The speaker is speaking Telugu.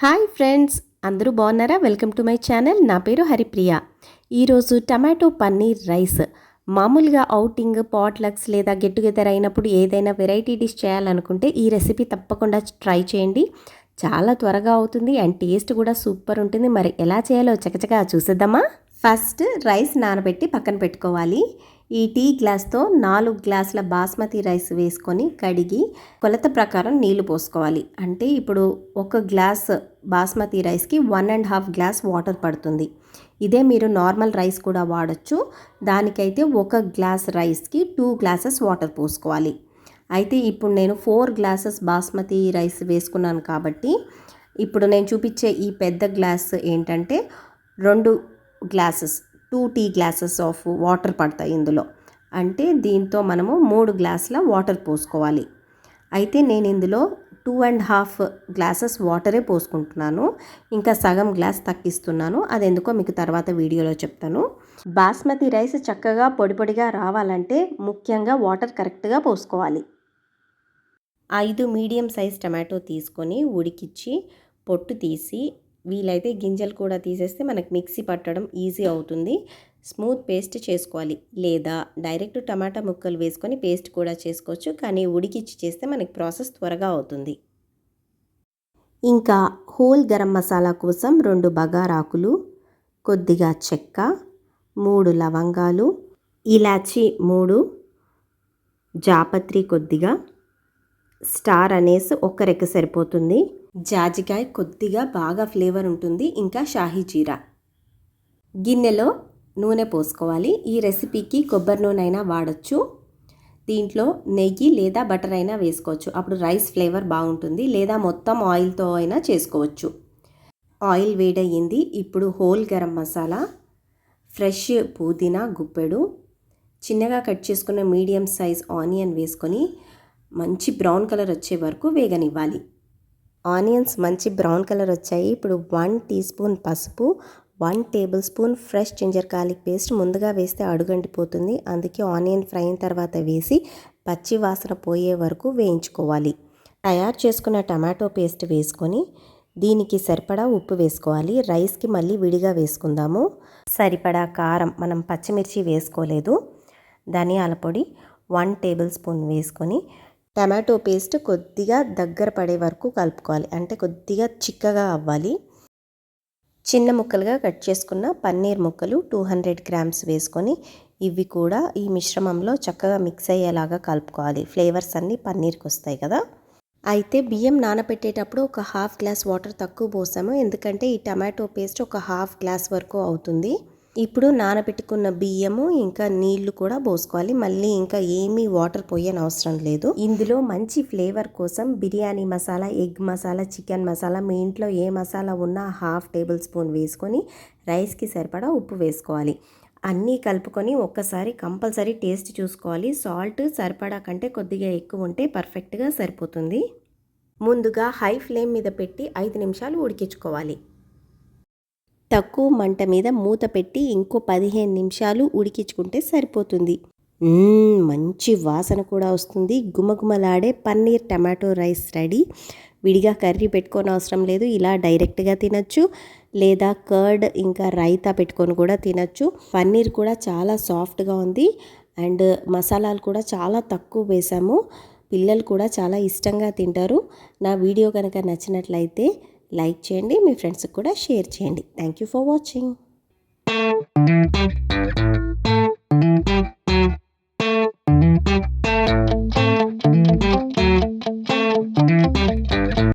హాయ్ ఫ్రెండ్స్ అందరూ బాగున్నారా? Welcome to my channel. నా పేరు హరిప్రియ. ఈరోజు టమాటో పన్నీర్ రైస్. మామూలుగా అవుటింగ్ పాట్లక్స్ లేదా గెట్ టుగెదర్ అయినప్పుడు ఏదైనా వెరైటీ డిష్ చేయాలనుకుంటే ఈ రెసిపీ తప్పకుండా ట్రై చేయండి. చాలా త్వరగా అవుతుంది అండ్ టేస్ట్ కూడా సూపర్ ఉంటుంది. మరి ఎలా చేయాలో చకచకా చూసేద్దామా? ఫస్ట్ రైస్ నానబెట్టి పక్కన పెట్టుకోవాలి. ఈ టీ గ్లాస్తో నాలుగు గ్లాసుల బాస్మతి రైస్ వేసుకొని కడిగి కొలత ప్రకారం నీళ్ళు పోసుకోవాలి. అంటే ఇప్పుడు ఒక గ్లాస్ బాస్మతి రైస్కి one and half glass water పడుతుంది. ఇదే మీరు నార్మల్ రైస్ కూడా వాడచ్చు. దానికైతే ఒక గ్లాస్ రైస్కి టూ గ్లాసెస్ వాటర్ పోసుకోవాలి. అయితే ఇప్పుడు నేను ఫోర్ గ్లాసెస్ బాస్మతి రైస్ వేసుకున్నాను కాబట్టి ఇప్పుడు నేను చూపించే ఈ పెద్ద గ్లాస్ ఏంటంటే రెండు glasses two tea glasses of water పడతాయి ఇందులో. అంటే దీంతో మనము మూడు గ్లాసుల వాటర్ పోసుకోవాలి. అయితే నేను ఇందులో టూ అండ్ హాఫ్ గ్లాసెస్ వాటరే పోసుకుంటున్నాను. ఇంకా సగం గ్లాస్ తక్కిస్తున్నాను అది ఎందుకో మీకు తర్వాత వీడియోలో చెప్తాను. బాస్మతి రైస్ చక్కగా పొడి పొడిగా రావాలంటే ముఖ్యంగా వాటర్ కరెక్ట్గా పోసుకోవాలి. ఐదు మీడియం సైజ్ టమాటో తీసుకొని ఉడికిచ్చి పొట్టు తీసి వీలైతే గింజలు కూడా తీసేస్తే మనకు మిక్సీ పట్టడం ఈజీ అవుతుంది. స్మూత్ పేస్ట్ చేసుకోవాలి. లేదా డైరెక్ట్ టమాటా ముక్కలు వేసుకొని పేస్ట్ కూడా చేసుకోవచ్చు. కానీ ఉడికిచ్చి చేస్తే మనకి ప్రాసెస్ త్వరగా అవుతుంది. ఇంకా హోల్ గరం మసాలా కోసం రెండు బగారాకులు కొద్దిగా చెక్క మూడు లవంగాలు ఇలాచి మూడు జాపత్రి కొద్దిగా స్టార్ అనేసి ఒక్కరెక్క సరిపోతుంది. జాజికాయ కొద్దిగా బాగా ఫ్లేవర్ ఉంటుంది. ఇంకా షాహీ జీరా గిన్నెలో నూనె పోసుకోవాలి. ఈ రెసిపీకి కొబ్బరి నూనె అయినా వాడచ్చు. దీంట్లో నెయ్యి లేదా బటర్ అయినా వేసుకోవచ్చు. అప్పుడు రైస్ ఫ్లేవర్ బాగుంటుంది. లేదా మొత్తం ఆయిల్తో అయినా చేసుకోవచ్చు. ఆయిల్ వేడయ్యింది. ఇప్పుడు హోల్ గరం మసాలా ఫ్రెష్ పుదీనా గుప్పెడు చిన్నగా కట్ చేసుకున్న మీడియం సైజ్ ఆనియన్ వేసుకొని మంచి బ్రౌన్ కలర్ వచ్చే వరకు వేగనివ్వాలి. ఆనియన్స్ మంచి బ్రౌన్ కలర్ వచ్చాయి. ఇప్పుడు వన్ టీ స్పూన్ పసుపు one tablespoon fresh ginger garlic paste ముందుగా వేస్తే అడుగంటిపోతుంది. అందుకే ఆనియన్ ఫ్రై అయిన తర్వాత వేసి పచ్చి వాసన పోయే వరకు వేయించుకోవాలి. తయారు చేసుకున్న టమాటో పేస్ట్ వేసుకొని దీనికి సరిపడా ఉప్పు వేసుకోవాలి. రైస్కి మళ్ళీ విడిగా వేసుకుందాము. సరిపడా కారం మనం పచ్చిమిర్చి వేసుకోలేదు. ధనియాల పొడి వన్ టేబుల్ స్పూన్ వేసుకొని టమాటో పేస్ట్ కొద్దిగా దగ్గర పడే వరకు కలుపుకోవాలి. అంటే కొద్దిగా చిక్కగా అవ్వాలి. చిన్న ముక్కలుగా కట్ చేసుకున్న పన్నీర్ ముక్కలు టూ హండ్రెడ్ గ్రామ్స్ వేసుకొని ఇవి కూడా ఈ మిశ్రమంలో చక్కగా మిక్స్ అయ్యేలాగా కలుపుకోవాలి. ఫ్లేవర్స్ అన్నీ పన్నీర్కి వస్తాయి కదా. అయితే బియ్యం నానబెట్టేటప్పుడు ఒక హాఫ్ గ్లాస్ వాటర్ తక్కువ పోసాము. ఎందుకంటే ఈ టమాటో పేస్ట్ ఒక హాఫ్ గ్లాస్ వరకు అవుతుంది. ఇప్పుడు నానబెట్టుకున్న బియ్యము ఇంకా నీళ్ళు కూడా పోసుకోవాలి. మళ్ళీ ఇంకా ఏమీ వాటర్ పోయని అవసరం లేదు. ఇందులో మంచి ఫ్లేవర్ కోసం బిర్యానీ మసాలా ఎగ్ మసాలా చికెన్ మసాలా మీ ఇంట్లో ఏ మసాలా ఉన్నా హాఫ్ టేబుల్ స్పూన్ వేసుకొని రైస్కి సరిపడా ఉప్పు వేసుకోవాలి. అన్నీ కలుపుకొని ఒక్కసారి కంపల్సరీ టేస్ట్ చూసుకోవాలి. సాల్ట్ సరిపడా కంటే కొద్దిగా ఎక్కువ ఉంటే పర్ఫెక్ట్గా సరిపోతుంది. ముందుగా హై ఫ్లేమ్ మీద పెట్టి ఐదు నిమిషాలు ఉడికించుకోవాలి. తక్కువ మంట మీద మూత పెట్టి ఇంకో పదిహేను నిమిషాలు ఉడికించుకుంటే సరిపోతుంది. మంచి వాసన కూడా వస్తుంది. గుమగుమలాడే పన్నీర్ టమాటో రైస్ రెడీ. విడిగా కర్రీ పెట్టుకోని అవసరం లేదు. ఇలా డైరెక్ట్గా తినచ్చు. లేదా కర్డ్ ఇంకా రైతా పెట్టుకొని కూడా తినచ్చు. పన్నీర్ కూడా చాలా సాఫ్ట్గా ఉంది. అండ్ మసాలాలు కూడా చాలా తక్కువ వేసాము. పిల్లలు కూడా చాలా ఇష్టంగా తింటారు. నా వీడియో కనుక నచ్చినట్లయితే లైక్ చేయండి మీ ఫ్రెండ్స్కి కూడా షేర్ చేయండి. Thank you for watching